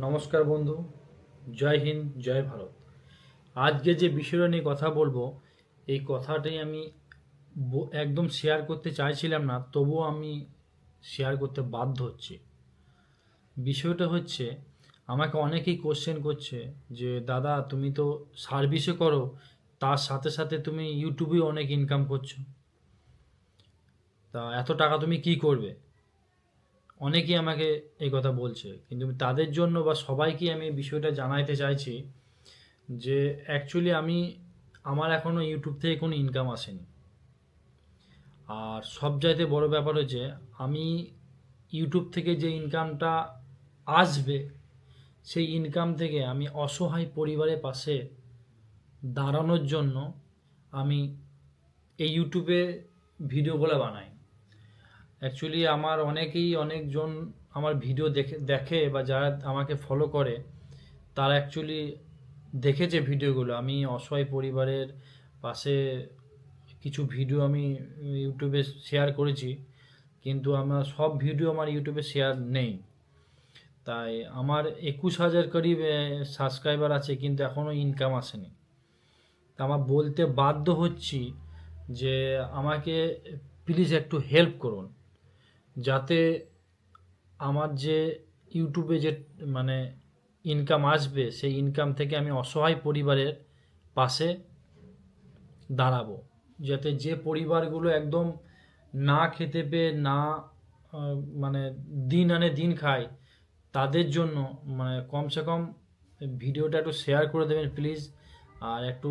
নমস্কার বন্ধু, জয় হিন্দ, জয় ভারত। আজকে যে বিষয়টা নিয়ে কথা বলব, এই কথাটাই আমি একদম শেয়ার করতে চাইছিলাম না, তবুও আমি শেয়ার করতে বাধ্য হচ্ছি। বিষয়টা হচ্ছে, আমাকে অনেকেই কোশ্চেন করছে যে, দাদা, তুমি তো সার্ভিসও করো, তার সাথে সাথে তুমি ইউটিউবেও অনেক ইনকাম করছ। তা এত টাকা তুমি কি করবে? অনেকেই আমাকে এই কথা বলছে, কিন্তু তাদের জন্য বা সবাইকে আমি বিষয়টা জানাইতে চাইছি যে অ্যাকচুয়ালি আমি, আমার এখনও ইউটিউব থেকে কোনো ইনকাম আসেনি। আর সব চাইতে বড় ব্যাপার হচ্ছে, আমি ইউটিউব থেকে যে ইনকামটা আসবে, সেই ইনকাম থেকে আমি অসহায় পরিবারের পাশে দাঁড়ানোর জন্য আমি এই ইউটিউবে ভিডিওগুলো বানাই। অ্যাকচুয়ালি আমার অনেকেই অনেকজন আমার ভিডিও দেখে দেখে বা যারা আমাকে ফলো করে, তারা অ্যাকচুয়ালি দেখেছে ভিডিওগুলো আমি অসহায় পরিবারের পাশে কিছু ভিডিও আমি ইউটিউবে শেয়ার করেছি, কিন্তু আমার সব ভিডিও আমার ইউটিউবে শেয়ার নেই। তাই আমার একুশ হাজার করিব সাবস্ক্রাইবার আছে, কিন্তু এখনও ইনকাম আসেনি। তা আমার বলতে বাধ্য হচ্ছি যে আমাকে প্লিজ একটু হেল্প করুন। যাতে আমার যে ইউটিউবে যে মানে ইনকাম আসবে, সেই ইনকাম থেকে আমি অসহায় পরিবারের পাশে দাঁড়াবো। যাতে যে পরিবারগুলো একদম না খেতে পেয়ে, না মানে দিন আনে দিন খায়, তাদের জন্য মানে কমসে কম ভিডিওটা একটু শেয়ার করে দেবেন প্লিজ আর একটু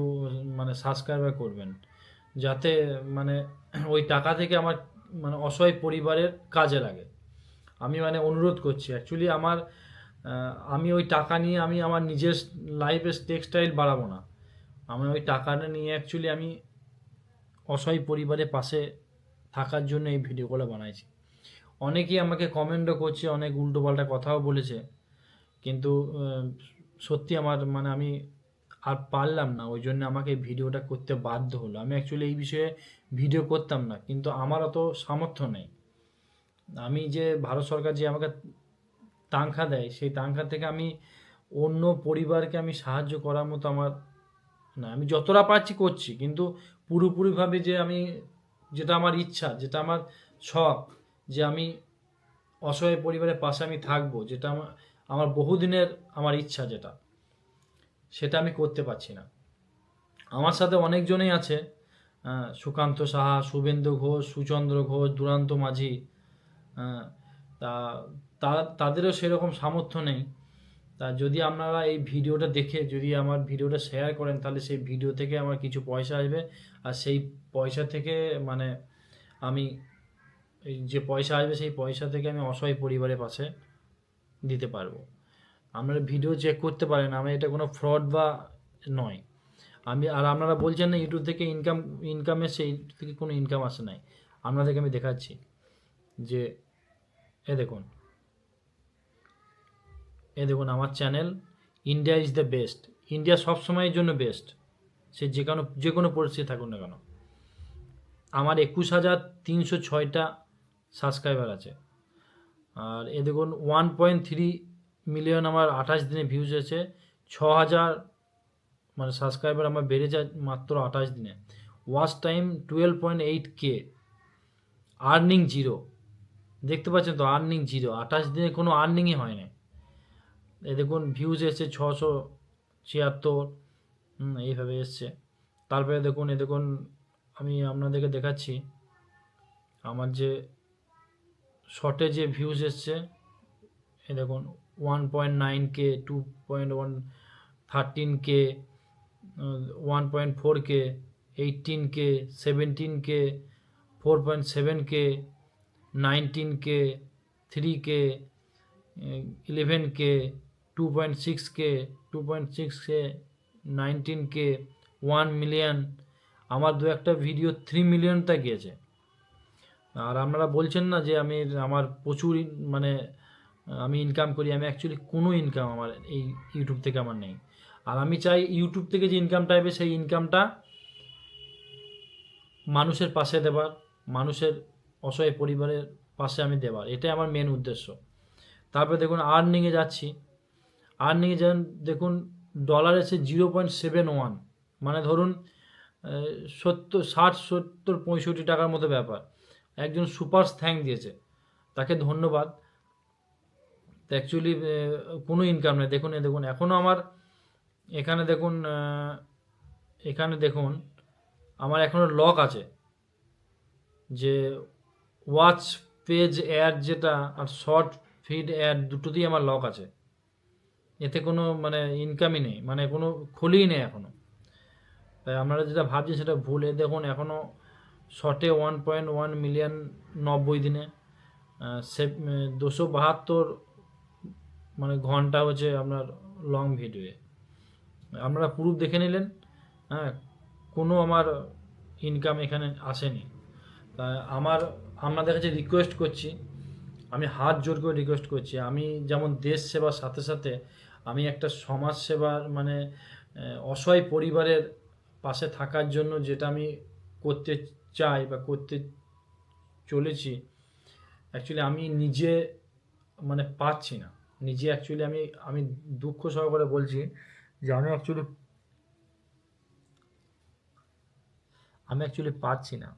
মানে সাবস্ক্রাইবার করবেন। যাতে মানে ওই টাকা থেকে আমার মানে অসহায় পরিবারের কাজে লাগে। আমি মানে অনুরোধ করছি অ্যাকচুয়ালি আমার আমি ওই টাকা নিয়ে আমি আমার নিজের লাইফের টেক্সটাইল বাড়াবো না। আমি ওই টাকাটা নিয়ে অ্যাকচুয়ালি আমি অসহায় পরিবারের পাশে থাকার জন্য এই ভিডিওগুলো বানাইছি। অনেকেই আমাকে কমেন্টও করছে, অনেক উল্টোপাল্টা কথাও বলেছে। কিন্তু সত্যি আমার মানে আমি আর পারলাম না, ওই জন্য আমাকে ভিডিওটা করতে বাধ্য হলো। আমি অ্যাকচুয়ালি এই বিষয়ে ভিডিও করতাম না, কিন্তু আমার অত সামর্থ্য নেই। আমি যে ভারত সরকার যে আমাকে তানখা দেয়, সেই তানখা থেকে আমি অন্য পরিবারকে আমি সাহায্য করার মতো আমার না। আমি যতটা পারছি করছি, কিন্তু পুরোপুরিভাবে যে আমি, যেটা আমার ইচ্ছা, যেটা আমার শখ, যে আমি অসহায় পরিবারের পাশে আমি থাকব, যেটা আমার আমার বহুদিনের আমার ইচ্ছা যেটা। সেটা আমি করতে পারছি না। আমার সাথে অনেকজনেই আছে সুকান্ত সাহা, শুভেন্দু ঘোষ, সুচন্দ্র ঘোষ, দুরান্ত মাঝি তা তাদেরও সেরকম সামর্থ্য নেই। তা যদি আপনারা এই ভিডিওটা দেখে, যদি আমার ভিডিওটা শেয়ার করেন, তাহলে সেই ভিডিও থেকে আমার কিছু পয়সা আসবে। আর সেই পয়সা থেকে মানে আমি যে পয়সা আসবে, সেই পয়সা থেকে আমি অসহায় পরিবারের পাশে দিতে পারব। আপনারা ভিডিও চেক করতে পারেন আমি এটা কোনো ফ্রড বা নয়। আমি আর আপনারা বলছেন না ইউটিউব থেকে ইনকাম ইনকাম ইউটিউব থেকে কোনো ইনকাম আসে নাই। আপনাদেরকে আমি দেখাচ্ছি যে, এ দেখুন। এ দেখুন, আমার channel India is the best India সবসময়ের জন্য বেস্ট সে যে কোনো যে কোনো পরিস্থিতি থাকুন না কেন। আমার একুশ হাজার তিনশো ছয়টা সাবস্ক্রাইবার আছে। আর এ দেখুন ওয়ান পয়েন্ট থ্রি মিলিয়ন আমার আঠাশ দিনে ভিউজ আছে ছ হাজার মানে সাবস্ক্রাইবার আমার বেড়ে যায় মাত্র আঠাশ দিনে। Watch time twelve point eight K earning zero দেখতে পাচ্ছেন তো আর্নিং জিরো আঠাশ দিনে কোনো আর্নিংই হয় না এ দেখুন ভিউজ এসছে ছশো ছিয়াত্তর। এইভাবে এসছে। তারপরে দেখুন এ দেখুন, আমি আপনাদেরকে দেখাচ্ছি, আমার যে শর্টে যে ভিউজ এসছে দেখুন one point nine K two point one thirteen K one point four K eighteen K seventeen K four point seven K nineteen K three K eleven K two point six K two point six K nineteen K one million আমার দু একটা video three মিলিয়নটা গিয়েছে। আর আপনারা বলছেন না যে আমি, আমার প্রচুর মানে আমি ইনকাম করি, আমি অ্যাকচুয়ালি কোনো ইনকাম আমার এই ইউটিউব থেকে আমার নেই। আর আমি চাই ইউটিউব থেকে যে ইনকামটা আসবে, সেই ইনকামটা মানুষের পাশে দেবার, মানুষের অসহায় পরিবারের পাশে আমি দেবার। এটাই আমার মেন উদ্দেশ্য। তারপরে দেখুন আর্নিংয়ে যাচ্ছি। আর্নিংয়ে যেমন দেখুন ডলার এসে জিরো পয়েন্ট সেভেন ওয়ান মানে ধরুন সত্তর, ষাট, সত্তর, পঁয়ষট্টি টাকার মতো ব্যাপার। একজন সুপার থ্যাঙ্ক দিয়েছে। তাকে ধন্যবাদ। অ্যাকচুয়ালি কোনো ইনকাম নেই। দেখুন, এ দেখুন এখনও আমার, এখানে দেখুন এখানে দেখুন, আমার এখনও লক আছে যে ওয়াচ পেজ অ্যাড যেটা আর শর্ট ফিড অ্যাড দুটোতেই আমার লক আছে। এতে কোনো মানে ইনকামই নেই মানে কোনো খুলেই নেই এখনও তাই আপনারা যেটা ভাবছেন সেটা ভুল। দেখুন এখনও শর্টে ওয়ান পয়েন্ট ওয়ান মিলিয়ন নব্বই দিনে সে দুশো বাহাত্তর মানে ঘণ্টা হচ্ছে আপনার লং ভিডিওয়ে আপনারা প্রুফ দেখে নিলেন হ্যাঁ কোনো আমার ইনকাম এখানে আসেনি। তা আমার, আপনাদের কাছে রিকোয়েস্ট করছি, আমি হাত জোর করে রিকোয়েস্ট করছি, আমি যেমন দেশ সেবার সাথে সাথে আমি একটা সমাজ সেবার মানে অসহায় পরিবারের পাশে থাকার জন্য যেটা আমি করতে চাই বা করতে চলেছি অ্যাকচুয়ালি আমি নিজে মানে পাচ্ছি না। নিজে অ্যাকচুয়ালি আমি আমি দুঃখ সহকারে বলছি যে আমি অ্যাকচুয়ালি আমি অ্যাকচুয়ালি পাচ্ছি না।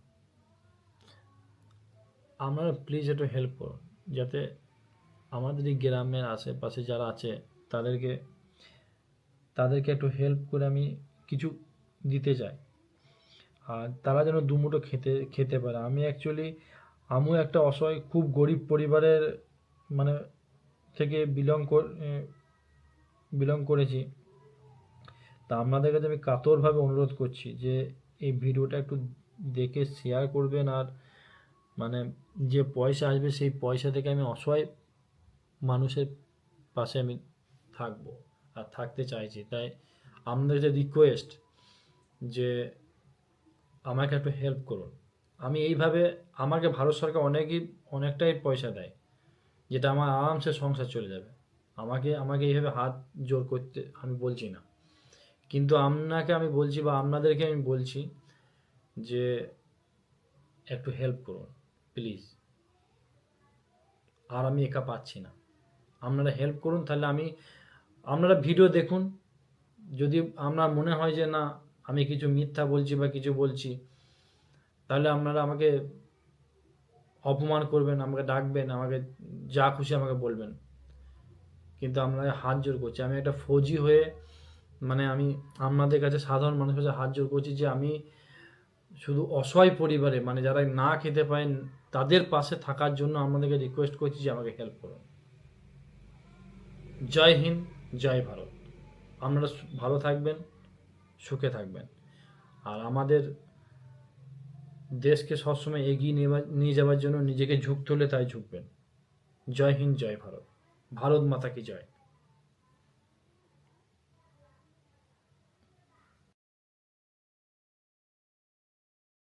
আপনারা প্লিজ একটু হেল্প করুন, যাতে আমাদের এই গ্রামের আশেপাশে যারা আছে, তাদেরকে তাদেরকে একটু হেল্প করে আমি কিছু দিতে চাই। আর তারা যেন দুমুঠো খেতে খেতে পারে। আমি অ্যাকচুয়ালি আমিও একটা অসহায়, খুব গরিব পরিবারের মানে থেকে বিলং বিলং করেছি। তা আপনাদের কাছে আমি কাতরভাবে অনুরোধ করছি যে এই ভিডিওটা একটু দেখে শেয়ার করবেন আর মানে যে পয়সা আসবে সেই পয়সা থেকে আমি অসহায় মানুষের পাশে আমি থাকব আর থাকতে চাইছি। তাই আপনাদের যে রিকোয়েস্ট যে আমাকে একটু হেল্প করুন। আমি এইভাবে আমাকে ভারত সরকার অনেকই, অনেকটাই পয়সা দেয়। যেটা আমার আরামসে সংসার চলে যাবে। আমাকে আমাকে এইভাবে হাত জোর করতে আমি বলছি না। কিন্তু আপনাকে আমি বলছি বা আপনাদেরকে আমি বলছি যে একটু হেল্প করুন প্লিজ আর আমি একা পাচ্ছি না। আপনারা হেল্প করুন, তাহলে আমি, আপনারা ভিডিও দেখুন। যদি আপনার মনে হয় যে না, আমি কিছু মিথ্যা বলছি বা কিছু বলছি, তাহলে আপনারা আমাকে অপমান করবেন, আমাকে ডাকবেন, আমাকে যা খুশি আমাকে বলবেন। কিন্তু আপনাকে হাত জোর করছি। আমি একটা ফৌজি হয়ে মানে আমি আপনাদের কাছে সাধারণ মানুষের কাছে হাত জোর করছি যে আমি শুধু অসহায় পরিবারে মানে যারা না খেতে পায় তাদের পাশে থাকার জন্য আপনাদেরকে রিকোয়েস্ট করছি যে আমাকে হেল্প করুন। জয় হিন্দ, জয় ভারত। আপনারা ভালো থাকবেন, সুখে থাকবেন। আর আমাদের দেশকে সবসময় এগিয়ে নিয়ে যাওয়ার জন্য নিজেকে ঝুঁক তুলে তাই ঝুঁকবেন। জয় হিন্দ, জয় ভারত। ভারত মাতা কি জয়।